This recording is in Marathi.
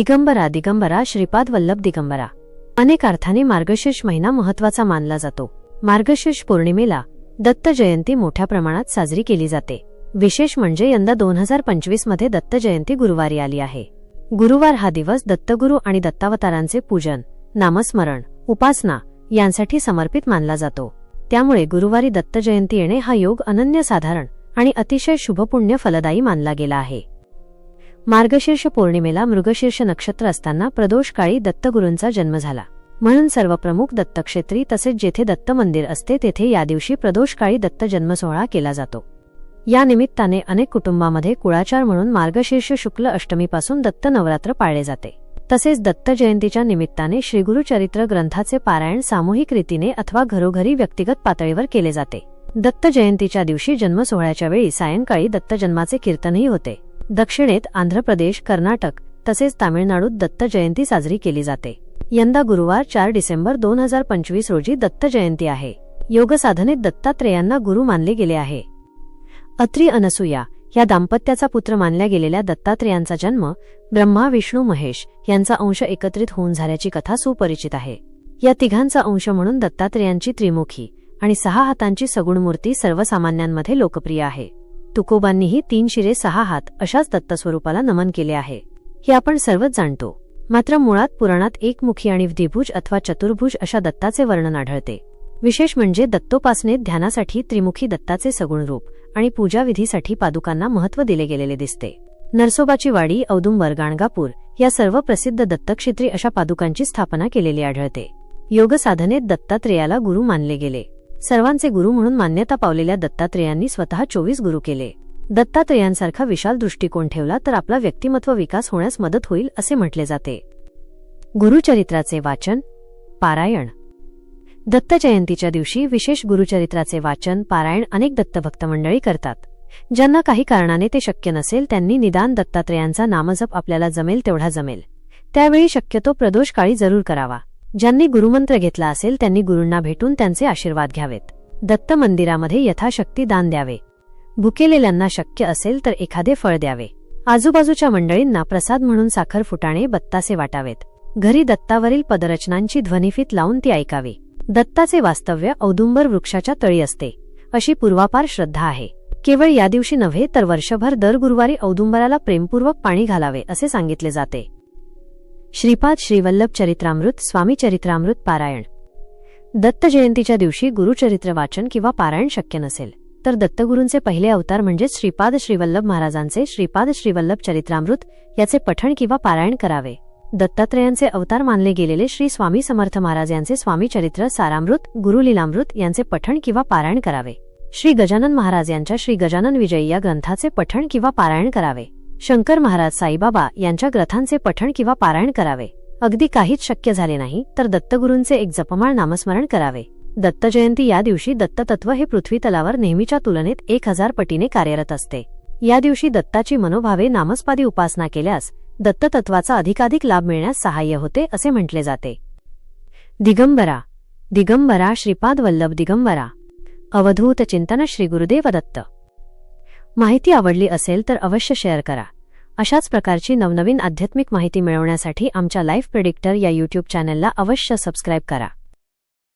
दिगंबरा दिगंबरा श्रीपाद वल्लभ दिगंबरा. अनेक अर्थाने मार्गशीर्ष महिना महत्त्वाचा मानला जातो. मार्गशीर्ष पौर्णिमेला दत्त जयंती मोठ्या प्रमाणात साजरी केली जाते. विशेष म्हणजे यंदा दोन हजार पंचवीसमध्ये दत्त जयंती गुरुवारी आली आहे. गुरुवार हा दिवस दत्तगुरु आणि दत्तावतारांचे पूजन नामस्मरण उपासना यांसाठी समर्पित मानला जातो. त्यामुळे गुरुवारी दत्त जयंती येणे हा योग अनन्यसाधारण आणि अतिशय शुभपुण्य फलदायी मानला गेला आहे. मार्गशीर्ष पौर्णिमेला मृगशीर्ष नक्षत्र असताना प्रदोष काळी दत्तगुरूंचा जन्म झाला. म्हणून सर्व प्रमुख दत्तक्षेत्री तसेच जेथे दत्त मंदिर असते तेथे या दिवशी प्रदोष काळी दत्त जन्म सोहळा केला जातो. या निमित्ताने अनेक कुटुंबामध्ये कुळाचार म्हणून मार्गशीर्ष शुक्ल अष्टमीपासून दत्त नवरात्र पाळले जाते. तसेच दत्त जयंतीच्या निमित्ताने श्रीगुरुचरित्र ग्रंथाचे पारायण सामूहिक रीतीने अथवा घरोघरी व्यक्तिगत पातळीवर केले जाते. दत्त जयंतीच्या दिवशी जन्मसोहळ्याच्या वेळी सायंकाळी दत्त जन्माचे कीर्तनही होते. दक्षिणेत आंध्र प्रदेश कर्नाटक तसेच तामिळनाडूत दत्त जयंती साजरी केली जाते. यंदा गुरुवार चार डिसेंबर दोन हजार पंचवीस रोजी दत्त जयंती आहे. योगसाधनेत दत्तात्रेयांना गुरु मानले गेले आहे. अत्री अनसुया या दाम्पत्याचा पुत्र मानल्या गेलेल्या दत्तात्रेयांचा जन्म ब्रह्मा विष्णू महेश यांचा अंश एकत्रित होऊन झाल्याची कथा सुपरिचित आहे. या तिघांचा अंश म्हणून दत्तात्रेयांची त्रिमुखी आणि सहा हातांची सगुण मूर्ती सर्वसामान्यांमध्ये लोकप्रिय आहे. तुकोबांनीही तीन शिरे सहा हात अशाच दत्तस्वरूपाला नमन केले आहे. हे आपण सर्वच जाणतो. मात्र मुळात पुराणात एकमुखी आणि द्विभुज अथवा चतुर्भुज अशा दत्ताचे वर्णन आढळते. विशेष म्हणजे दत्तोपासनेत ध्यानासाठी त्रिमुखी दत्ताचे सगुण रूप आणि पूजाविधीसाठी पादुकांना महत्त्व दिले गेलेले दिसते. नरसोबाची वाडी औदुंबर गाणगापूर या सर्व प्रसिद्ध दत्तक्षेत्री अशा पादुकांची स्थापना केलेली आढळते. योगसाधनेत दत्तात्रेयाला गुरु मानले गेले. सर्वांचे गुरु म्हणून मान्यता पावलेल्या दत्तात्रेयांनी स्वतः चोवीस गुरु केले. दत्तात्रेयांसारखा विशाल दृष्टिकोन ठेवला तर आपला व्यक्तिमत्व विकास होण्यास मदत होईल असे म्हटले जाते. गुरुचरित्राचे वाचन पारायण. दत्त जयंतीच्या दिवशी विशेष गुरुचरित्राचे वाचन पारायण अनेक दत्तभक्त मंडळी करतात. ज्यांना काही कारणाने ते शक्य नसेल त्यांनी निदान दत्तात्रेयांचा नामजप आपल्याला जमेल तेवढा जमेल. त्यावेळी शक्यतो प्रदोष काळी जरूर करावा. ज्यांनी गुरुमंत्र घेतला असेल त्यांनी गुरूंना भेटून त्यांचे आशीर्वाद घ्यावेत. दत्त मंदिरामध्ये यथाशक्ती दान द्यावे. भुकेलेल्यांना शक्य असेल तर एखादे फळ द्यावे. आजूबाजूच्या मंडळींना प्रसाद म्हणून साखर फुटाणे बत्तासे वाटावेत. घरी दत्तावरील पदरचनांची ध्वनिफीत लावून ती ऐकावी. दत्ताचे वास्तव्य औदुंबर वृक्षाच्या तळी असते. अशी पूर्वापार श्रद्धा आहे. केवळ या दिवशी नव्हे तर वर्षभर दर गुरुवारी औदुंबराला प्रेमपूर्वक पाणी घालावे असे सांगितले जाते. श्रीपाद श्रीवल्लभ चरित्रामृत स्वामी चरित्रामृत पारायण. दत्त जयंतीच्या दिवशी गुरुचरित्र वाचन किंवा पारायण शक्य नसेल तर दत्तगुरूंचे पहिले अवतार म्हणजेच श्रीपाद श्रीवल्लभ महाराजांचे श्रीपाद श्रीवल्लभ चरित्रामृत याचे पठण किंवा पारायण करावे. दत्तात्रेयांचे अवतार मानले गेलेले श्री स्वामी समर्थ महाराज यांचे स्वामी चरित्र सारामृत गुरुलीलामृत यांचे पठण किंवा पारायण करावे. श्री गजानन महाराज यांच्या श्री गजानन विजयी या ग्रंथाचे पठण किंवा पारायण करावे. शंकर महाराज साईबाबा यांच्या ग्रंथांचे पठण किंवा पारायण करावे. अगदी काहीच शक्य झाले नाही तर दत्तगुरूंचे एक जपमाळ नामस्मरण करावे. दत्त जयंती या दिवशी दत्ततत्व हे पृथ्वी तलावर नेहमीच्या तुलनेत एक हजार पटीने कार्यरत असते. या दिवशी दत्ताची मनोभावे नामस्पादी उपासना केल्यास दत्ततत्वाचा अधिकाधिक लाभ मिळण्यास सहाय्य होते असे म्हटले जाते. दिगंबरा दिगंबरा श्रीपाद वल्लभ दिगंबरा. अवधूत चिंतन श्री गुरुदेव दत्त. माहिती आवडली असेल तर अवश्य शेअर करा. अशाच प्रकारची नवनवीन आध्यात्मिक माहिती मिळवण्यासाठी आमच्या लाईफ प्रेडिक्टर या यूट्यूब चॅनलला अवश्य सबस्क्राईब करा.